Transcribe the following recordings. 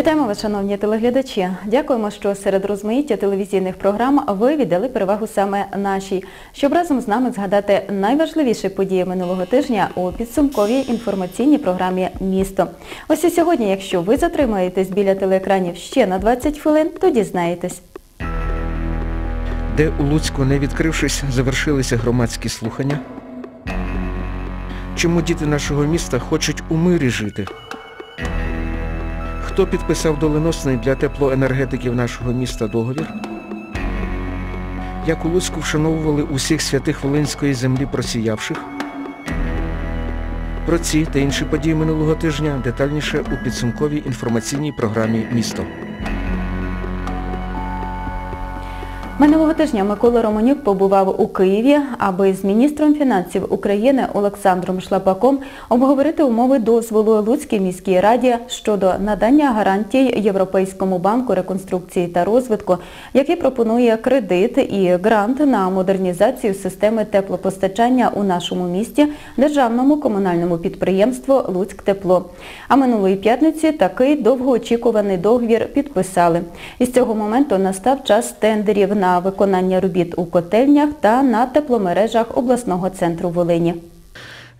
Вітаємо вас, шановні телеглядачі. Дякуємо, що серед розмаїття телевізійних програм ви віддали перевагу саме нашій, щоб разом з нами згадати найважливіші події минулого тижня у підсумковій інформаційній програмі Місто. Ось і сьогодні, якщо ви затримаєтесь біля телеекранів ще на 20 хвилин, то дізнаєтесь. де у Луцьку, не відкрившись, завершилися громадські слухання? Чому діти нашого міста хочуть у мирі жити? Хто підписав доленосний для теплоенергетиків нашого міста договір? Як у Луцьку вшановували усіх святих Волинської землі просіявших? Про ці та інші події минулого тижня детальніше у підсумковій інформаційній програмі «Місто». Минулого тижня Микола Романюк побував у Києві, аби з міністром фінансів України Олександром Шлапаком обговорити умови дозволу Луцькій міській раді щодо надання гарантій Європейському банку реконструкції та розвитку, який пропонує кредит і грант на модернізацію системи теплопостачання у нашому місті державному комунальному підприємству «Луцьктепло». А минулої п'ятниці такий довгоочікуваний договір підписали. І з цього моменту настав час тендерів на виконання робіт у котельнях та на тепломережах обласного центру Волині.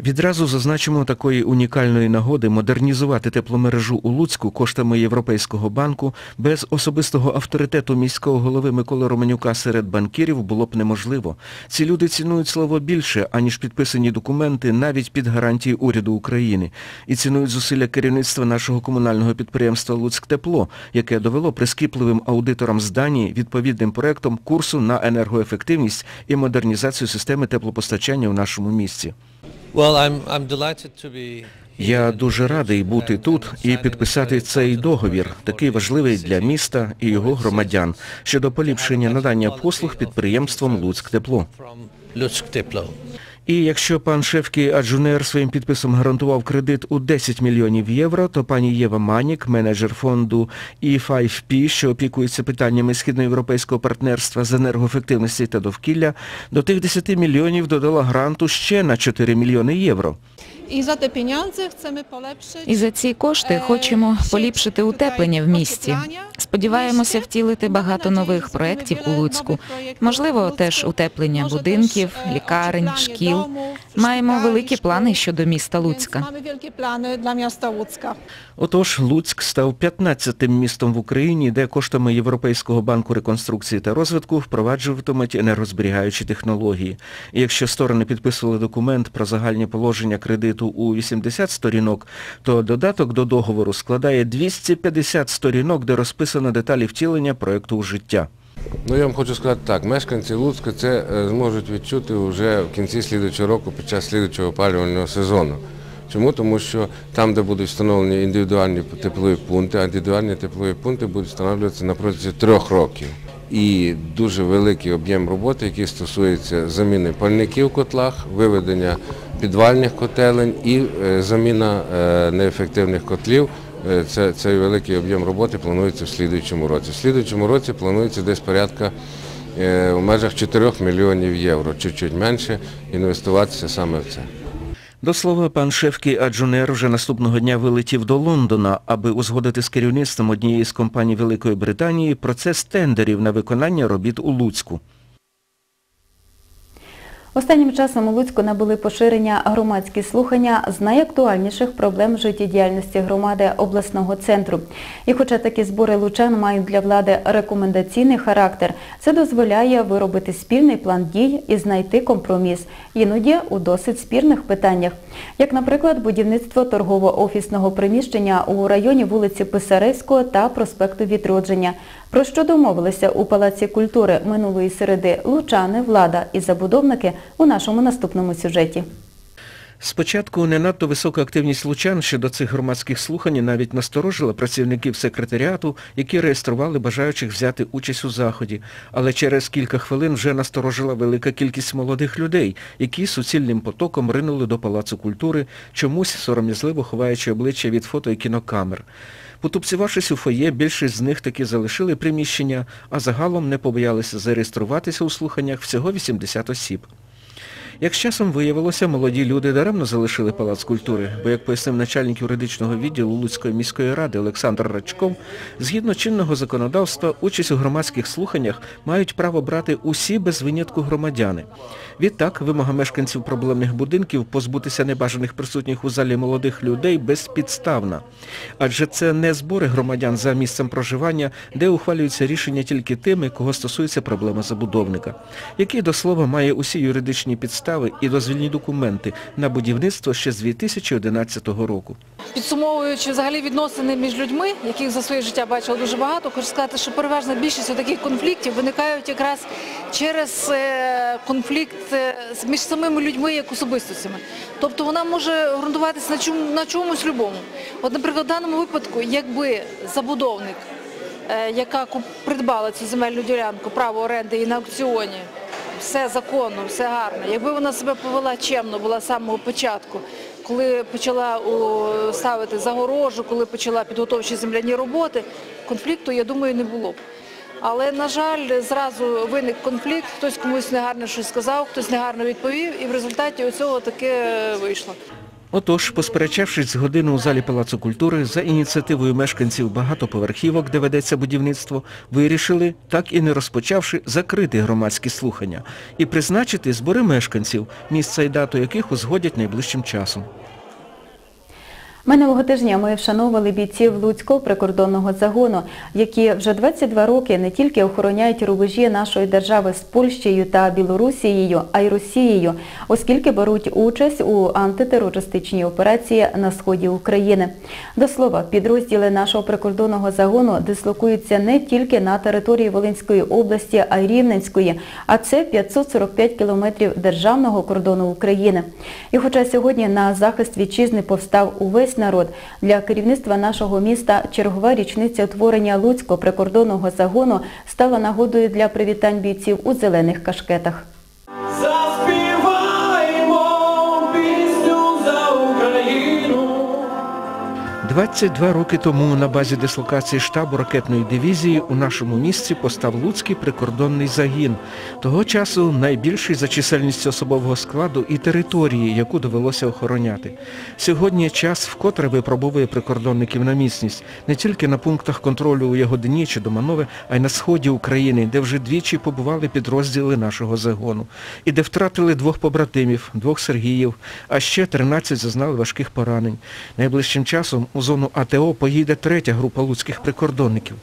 Відразу зазначимо такої унікальної нагоди модернізувати тепломережу у Луцьку коштами Європейського банку без особистого авторитету міського голови Миколи Романюка серед банкірів було б неможливо. Ці люди цінують слово більше, аніж підписані документи навіть під гарантії уряду України. І цінують зусилля керівництва нашого комунального підприємства «Луцьктепло», яке довело прискіпливим аудиторам з Данії відповідним проектом курсу на енергоефективність і модернізацію системи теплопостачання у нашому місті. Я дуже радий бути тут і підписати цей договір, такий важливий для міста і його громадян, щодо поліпшення надання послуг підприємством «Луцьктепло». from Lutsk І якщо пан Шевкі Аджунер своїм підписом гарантував кредит у 10 мільйонів євро, то пані Єва Манік, менеджер фонду E5P, що опікується питаннями східноєвропейського партнерства з енергоефективності та довкілля, до тих 10 мільйонів додала гранту ще на 4 мільйони євро. І за те pieniądze chcemy polepszyć І за ці кошти хочемо поліпшити утеплення в місті. Сподіваємося втілити багато нових проєктів у Луцьку. Можливо, теж утеплення будинків, лікарень, шкіл. Маємо великі плани щодо міста Луцька. Mamy wielkie plany dla miasta Łódzka. Отож, Луцьк став 15-тим містом в Україні, де коштами Європейського банку реконструкції та розвитку впроваджуватимуть енергозберігаючі технології. І якщо сторони підписували документ про загальні положення кредиту у 80 сторінок, то додаток до договору складає 250 сторінок, де розписано деталі втілення проєкту у життя. Ну я вам хочу сказати так, мешканці Луцька це е, зможуть відчути вже в кінці слідуючого року під час слідуючого опалювального сезону. Чому? Тому що там, де будуть встановлені індивідуальні теплові пункти, а індивідуальні теплові пункти будуть встановлюватися на протязі трьох років. І дуже великий об'єм роботи, який стосується заміни пальників в котлах, виведення підвальних котелень і е, заміна е, неефективних котлів. Е, Це, цей великий об'єм роботи планується в слідуючому році. В слідуючому році планується десь порядка в межах 4 мільйонів євро, чуть-чуть менше, інвестуватися саме в це. До слова, пан Шевкі Аджунер вже наступного дня вилетів до Лондона, аби узгодити з керівництвом однієї з компаній Великої Британії процес тендерів на виконання робіт у Луцьку. Останнім часом у Луцьку набули поширення громадські слухання з найактуальніших проблем життєдіяльності громади обласного центру. І хоча такі збори лучан мають для влади рекомендаційний характер, це дозволяє виробити спільний план дій і знайти компроміс, іноді у досить спірних питаннях. Як, наприклад, будівництво торгово-офісного приміщення у районі вулиці Писаревського та проспекту Відродження, про що домовилися у Палаці культури минулої середи лучани, влада і забудовники у нашому наступному сюжеті. Спочатку не надто висока активність лучан щодо цих громадських слухань навіть насторожила працівників секретаріату, які реєстрували бажаючих взяти участь у заході. Але через кілька хвилин вже насторожила велика кількість молодих людей, які суцільним потоком ринули до Палацу культури, чомусь сором'язливо ховаючи обличчя від фото і кінокамер. Потупцювавшись у фоє, більшість з них таки залишили приміщення, а загалом не побоялися зареєструватися у слуханнях всього 80 осіб. Як з часом виявилося, молоді люди даремно залишили палац культури, бо, як пояснив начальник юридичного відділу Луцької міської ради Олександр Рачков, згідно чинного законодавства, участь у громадських слуханнях мають право брати усі без винятку громадяни. Відтак, вимога мешканців проблемних будинків позбутися небажаних присутніх у залі молодих людей безпідставна. Адже це не збори громадян за місцем проживання, де ухвалюються рішення тільки тими, кого стосується проблема забудовника, який, до слова, має усі юридичні підстави і дозвільні документи на будівництво ще з 2011 року. Підсумовуючи взагалі відносини між людьми, яких за своє життя бачила дуже багато, хочу сказати, що переважна більшість таких конфліктів виникають якраз через е, конфлікт е, між самими людьми як особистостями. Тобто вона може ґрунтуватися на чому на чомусь любому. От, наприклад, в даному випадку, якби забудовник, е, яка придбала цю земельну ділянку, право оренди і на аукціоні, все законно, все гарно. Якби вона себе повела чемно, була з самого початку, коли почала ставити загорожу, коли почала підготовчі земляні роботи, конфлікту, я думаю, не було б. Але, на жаль, зразу виник конфлікт, хтось комусь негарно щось сказав, хтось негарно відповів, і в результаті оцього таке вийшло. Отож, посперечавшись з годину у залі Палацу культури за ініціативою мешканців багатоповерхівок, де ведеться будівництво, вирішили, так і не розпочавши, закрити громадські слухання і призначити збори мешканців, місце і дату яких узгодять найближчим часом. Минулого тижня ми вшановували бійців Луцького прикордонного загону, які вже 22 роки не тільки охороняють рубежі нашої держави з Польщею та Білорусією, а й Росією, оскільки беруть участь у антитерористичній операції на сході України. До слова, підрозділи нашого прикордонного загону дислокуються не тільки на території Волинської області, а й Рівненської, а це 545 кілометрів державного кордону України. І хоча сьогодні на захист вітчизни повстав увесь народ, для керівництва нашого міста чергова річниця утворення Луцького прикордонного загону стала нагодою для привітань бійців у зелених кашкетах. 22 роки тому на базі дислокації штабу ракетної дивізії у нашому місті постав Луцький прикордонний загін. Того часу найбільший за чисельністю особового складу і території, яку довелося охороняти. Сьогодні час вкотре випробовує прикордонників на міцність не тільки на пунктах контролю у Ягодині чи Доманове, а й на сході України, де вже двічі побували підрозділи нашого загону. І де втратили двох побратимів, двох Сергіїв, а ще 13 зазнали важких поранень. Найближчим часом у зону АТО поїде третя група луцьких прикордонників.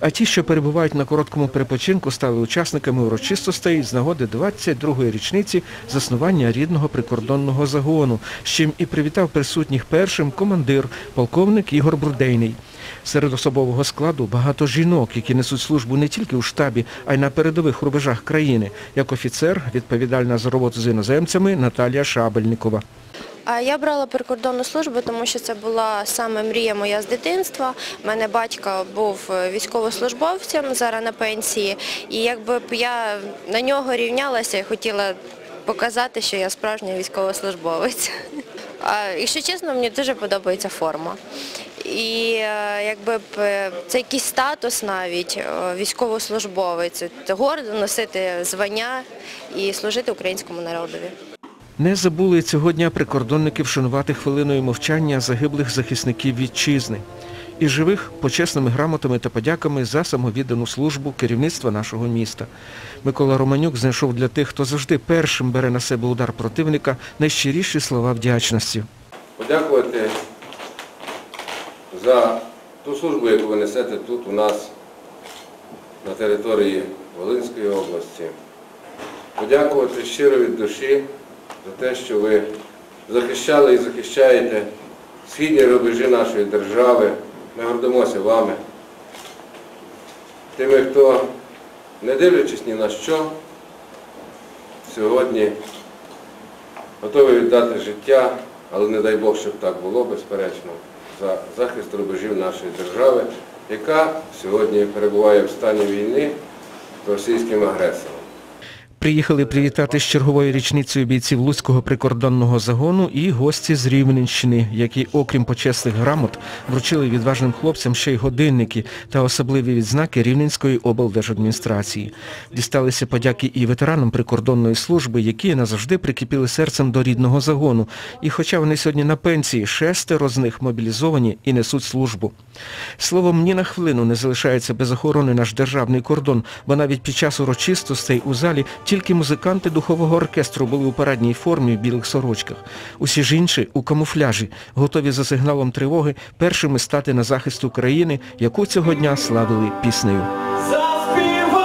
А ті, що перебувають на короткому перепочинку, стали учасниками урочистостей з нагоди 22-ї річниці заснування рідного прикордонного загону, з чим і привітав присутніх першим командир, полковник Ігор Брудейний. Серед особового складу багато жінок, які несуть службу не тільки у штабі, а й на передових рубежах країни. Як офіцер, відповідальна за роботу з іноземцями Наталія Шабельникова. Я брала прикордонну службу, тому що це була саме мрія моя з дитинства. У мене батько був військовослужбовцем, зараз на пенсії. І якби я на нього рівнялася і хотіла показати, що я справжній військовослужбовець. Якщо чесно, мені дуже подобається форма. І е, якби б е, це якийсь статус навіть е, військовослужбовець. Гордо носити звання і служити українському народові. Не забули цього дня прикордонники вшанувати хвилиною мовчання загиблих захисників вітчизни і живих почесними грамотами та подяками за самовіддану службу керівництва нашого міста. Микола Романюк знайшов для тих, хто завжди першим бере на себе удар противника, найщиріші слова вдячності. Подякувати за ту службу, яку ви несете тут у нас на території Волинської області. Подякувати щиро від душі за те, що ви захищали і захищаєте східні рубежі нашої держави. Ми гордимося вами. Тими, хто, не дивлячись ні на що, сьогодні готовий віддати життя, але не дай Бог, щоб так було, безперечно, за захист рубежів нашої держави, яка сьогодні перебуває в стані війни з російським агресором. Приїхали привітати з черговою річницею бійців Луцького прикордонного загону і гості з Рівненщини, які, окрім почесних грамот, вручили відважним хлопцям ще й годинники та особливі відзнаки Рівненської облдержадміністрації. Дісталися подяки і ветеранам прикордонної служби, які назавжди прикипіли серцем до рідного загону. І хоча вони сьогодні на пенсії, шестеро з них мобілізовані і несуть службу. Словом, ні на хвилину не залишається без охорони наш державний кордон, бо навіть під час урочистостей у залі тільки музиканти духового оркестру були у парадній формі в білих сорочках. Усі ж інші у камуфляжі, готові за сигналом тривоги першими стати на захист України, яку цього дня славили піснею. Заспіваємо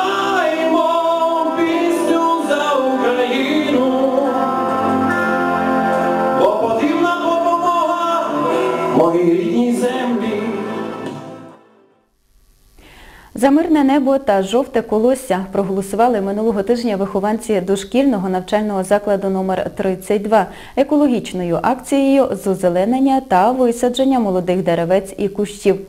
За мирне небо та жовте колосся проголосували минулого тижня вихованці дошкільного навчального закладу номер 32 екологічною акцією з озеленення та висадження молодих деревець і кущів.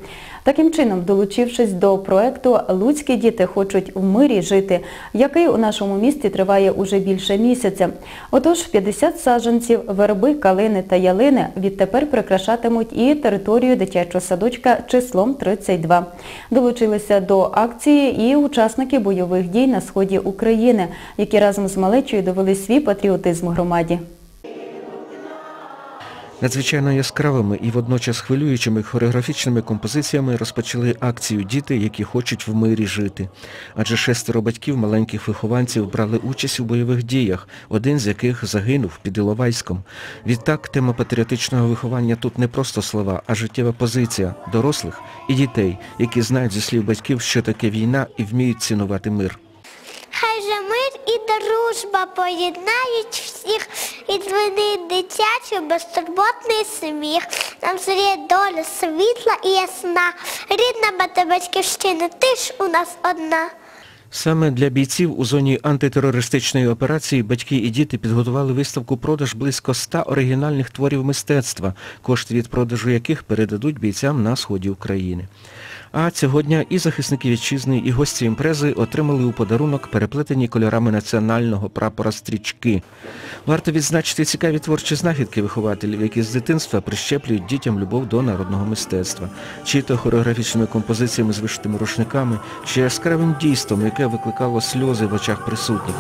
Таким чином, долучившись до проекту «Луцькі діти хочуть в мирі жити», який у нашому місті триває уже більше місяця. Отож, 50 саджанців, верби, калини та ялини відтепер прикрашатимуть і територію дитячого садочка числом 32. Долучилися до акції і учасники бойових дій на сході України, які разом з малечою довели свій патріотизм громаді. Надзвичайно яскравими і водночас хвилюючими хореографічними композиціями розпочали акцію «Діти, які хочуть в мирі жити». Адже шестеро батьків маленьких вихованців брали участь у бойових діях, один з яких загинув під Іловайськом. Відтак, тема патріотичного виховання тут не просто слова, а життєва позиція дорослих і дітей, які знають зі слів батьків, що таке війна і вміють цінувати мир. Хай же мир і дружба поєднають всіх і дзвенить дитячий безтурботний сміх. Нам зоріє доля світла і ясна. Рідна мати батьківщина, ти ж у нас одна. Саме для бійців у зоні антитерористичної операції батьки і діти підготували виставку продаж близько ста оригінальних творів мистецтва, кошти від продажу яких передадуть бійцям на сході України. А цього дня і захисники вітчизни, і гості імпрези отримали у подарунок переплетені кольорами національного прапора стрічки. Варто відзначити цікаві творчі знахідки вихователів, які з дитинства прищеплюють дітям любов до народного мистецтва, чи то хореографічними композиціями з вишитими рушниками, чи яскравим дійством, яке викликало сльози в очах присутніх.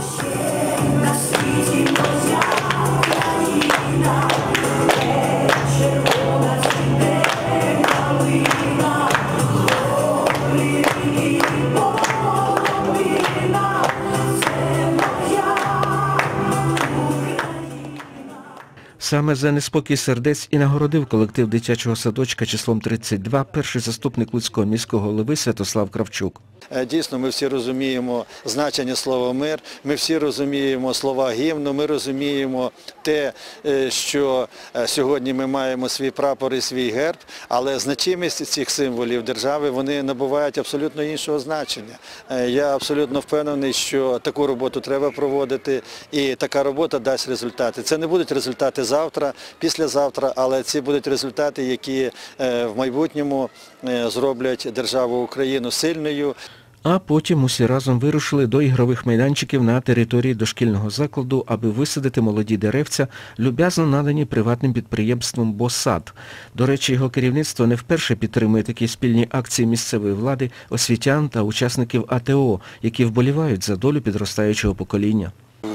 Саме за неспокій сердець і нагородив колектив дитячого садочка числом 32 перший заступник Луцького міського голови Святослав Кравчук. Е, Дійсно, ми всі розуміємо значення слова мир, ми всі розуміємо слова гімну, ми розуміємо те, е, що е, сьогодні ми маємо свій прапор і свій герб, але значимість цих символів держави, вони набувають абсолютно іншого значення. Я абсолютно впевнений, що таку роботу треба проводити і така робота дасть результати. Це не будуть результати завтра, післязавтра, але ці будуть результати, які е, в майбутньому е, зроблять державу Україну сильною. А потім усі разом вирушили до ігрових майданчиків на території дошкільного закладу, аби висадити молоді деревця, люб'язно надані приватним підприємством «Босад». До речі, його керівництво не вперше підтримує такі спільні акції місцевої влади, освітян та учасників АТО, які вболівають за долю підростаючого покоління.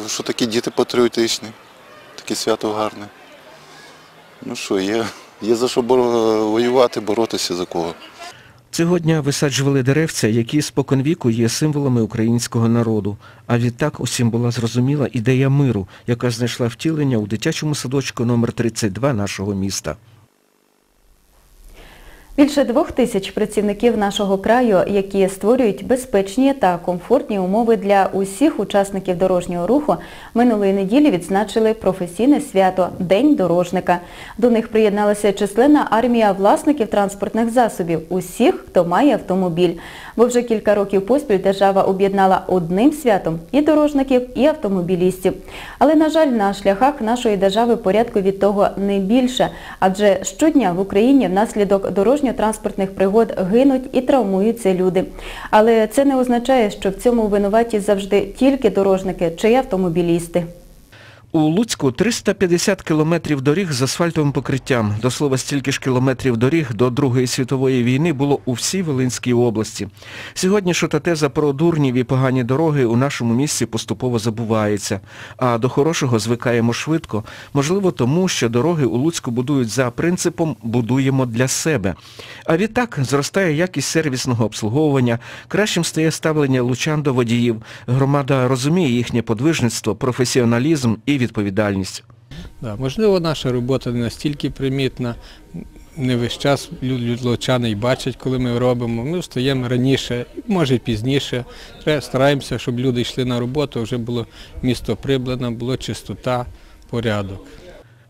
Що такі діти патріотичні, таке свято гарне. Ну що, є, є за що воювати, боротися за кого. Цього дня висаджували деревця, які споконвіку є символами українського народу. А відтак усім була зрозуміла ідея миру, яка знайшла втілення у дитячому садочку номер 32 нашого міста. Більше двох тисяч працівників нашого краю, які створюють безпечні та комфортні умови для усіх учасників дорожнього руху, минулої неділі відзначили професійне свято День дорожника. До них приєдналася численна армія власників транспортних засобів, усіх, хто має автомобіль. Бо вже кілька років поспіль держава об'єднала одним святом і дорожників, і автомобілістів. Але, на жаль, на шляхах нашої держави порядку від того не більше, адже щодня в Україні внаслідок дорожньо-транспортних пригод гинуть і травмуються люди. Але це не означає, що в цьому винуваті завжди тільки дорожники чи автомобілісти. У Луцьку 350 кілометрів доріг з асфальтовим покриттям. До слова, стільки ж кілометрів доріг до Другої світової війни було у всій Волинській області. Сьогодні ж ота теза про дурнів і погані дороги у нашому місті поступово забувається. А до хорошого звикаємо швидко. Можливо, тому, що дороги у Луцьку будують за принципом «будуємо для себе». А відтак зростає якість сервісного обслуговування, кращим стає ставлення лучан до водіїв. Громада розуміє їхнє подвижництво, професіоналізм і відповідальність. Да, можливо, наша робота не настільки примітна, не весь час лучани й бачать, коли ми робимо. Ми встаємо раніше, може пізніше. Стараємося, щоб люди йшли на роботу, вже було місто приблено, було чистота, порядок.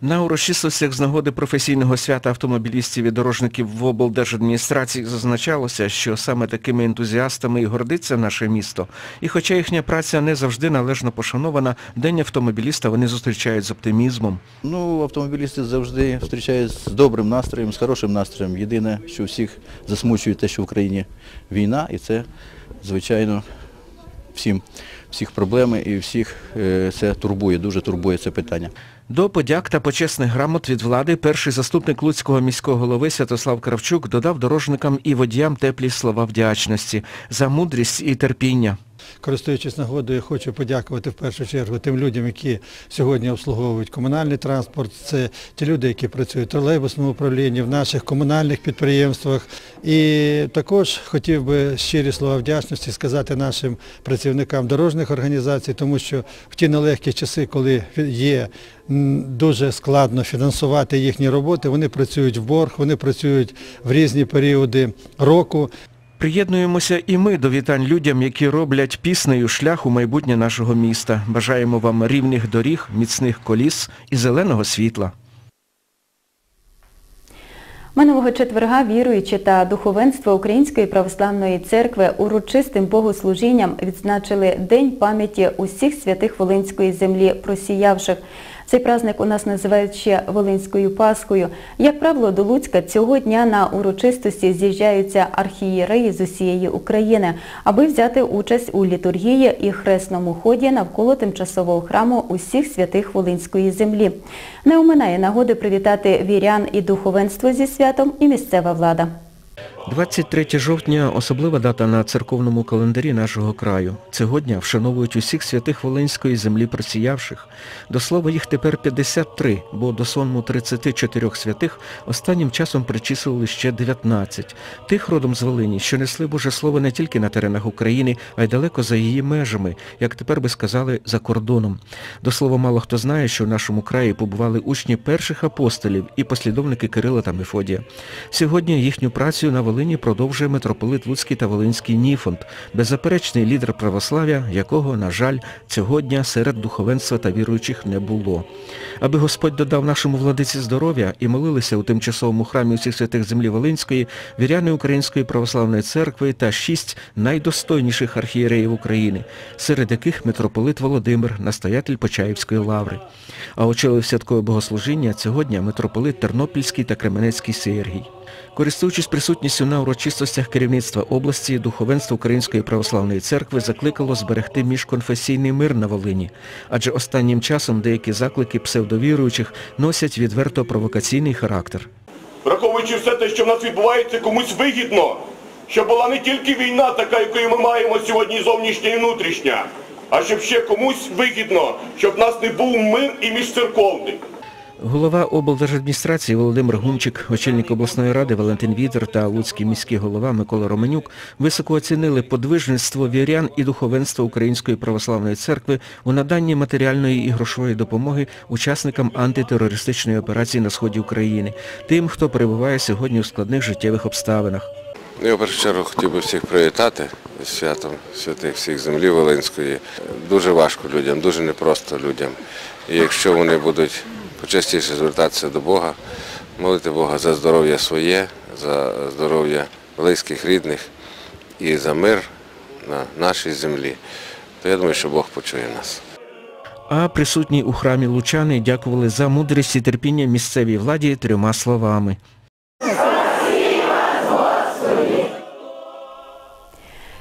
На урочистостях з нагоди професійного свята автомобілістів і дорожників в облдержадміністрації зазначалося, що саме такими ентузіастами і гордиться наше місто. І хоча їхня праця не завжди належно пошанована, День автомобіліста вони зустрічають з оптимізмом. Ну, автомобілісти завжди зустрічають з добрим настроєм, з хорошим настроєм. Єдине, що всіх засмучує те, що в Україні війна, і це, звичайно, всім, всіх проблеми і всіх е, це турбує, дуже турбує це питання. До подяк та почесних грамот від влади перший заступник Луцького міського голови Святослав Кравчук додав дорожникам і водіям теплі слова вдячності за мудрість і терпіння. Користуючись нагодою, хочу подякувати в першу чергу тим людям, які сьогодні обслуговують комунальний транспорт. Це ті люди, які працюють в тролейбусному управлінні, в наших комунальних підприємствах. І також хотів би щирі слова вдячності сказати нашим працівникам дорожніх організацій, тому що в ті нелегкі часи, коли є дуже складно фінансувати їхні роботи, вони працюють в борг, вони працюють в різні періоди року. Приєднуємося і ми до вітань людям, які роблять піснею шлях у майбутнє нашого міста. Бажаємо вам рівних доріг, міцних коліс і зеленого світла. Минулого четверга віруючі та духовенство Української православної церкви урочистим богослужінням відзначили День пам'яті усіх святих Волинської землі, просіявших. Цей праздник у нас називають ще Волинською Пасхою. Як правило, до Луцька цього дня на урочистості з'їжджаються архієреї з усієї України, аби взяти участь у літургії і хресному ході навколо тимчасового храму усіх святих Волинської землі. Не оминає нагоди привітати вірян і духовенство зі святом і місцева влада. 23 жовтня – особлива дата на церковному календарі нашого краю. Цього дня вшановують усіх святих Волинської землі просіявших. До слова, їх тепер 53, бо до сонму 34 святих останнім часом причислили ще 19. Тих родом з Волині, що несли Боже Слово не тільки на теренах України, а й далеко за її межами, як тепер би сказали, за кордоном. До слова, мало хто знає, що в нашому краї побували учні перших апостолів і послідовники Кирила та Мефодія. Сьогодні їхню працю на Волині продовжує митрополит Луцький та Волинський Ніфонд, беззаперечний лідер православ'я, якого, на жаль, цього дня серед духовенства та віруючих не було. Аби Господь додав нашому владиці здоров'я і молилися у тимчасовому храмі усіх святих землі Волинської, віряни Української православної церкви та шість найдостойніших архієреїв України, серед яких митрополит Володимир, настоятель Почаївської лаври. А очолив святкове богослужіння цього дня митрополит Тернопільський та Кременецький Сергій. Користуючись присутністю на урочистостях керівництва області, духовенство Української православної церкви закликало зберегти міжконфесійний мир на Волині, адже останнім часом деякі заклики псевдовіруючих носять відверто провокаційний характер. враховуючи все те, що в нас відбувається, комусь вигідно, щоб була не тільки війна, така, якою ми маємо сьогодні зовнішня і внутрішня, а щоб ще комусь вигідно, щоб в нас не був мир і міжцерковний. Голова облдержадміністрації Володимир Гунчик, очільник обласної ради Валентин Вітер та Луцький міський голова Микола Романюк високо оцінили подвижництво вірян і духовенства Української православної церкви у наданні матеріальної і грошової допомоги учасникам антитерористичної операції на сході України, тим, хто перебуває сьогодні у складних життєвих обставинах. Ну, Я в першу чергу хотів би всіх привітати з святом святих всіх землі Волинської. Дуже важко людям, дуже непросто людям. І якщо вони будуть почастіше звертатися до Бога, молити Бога за здоров'я своє, за здоров'я близьких, рідних і за мир на нашій землі, то я думаю, що Бог почує нас. А присутні у храмі лучани дякували за мудрість і терпіння місцевій владі трьома словами.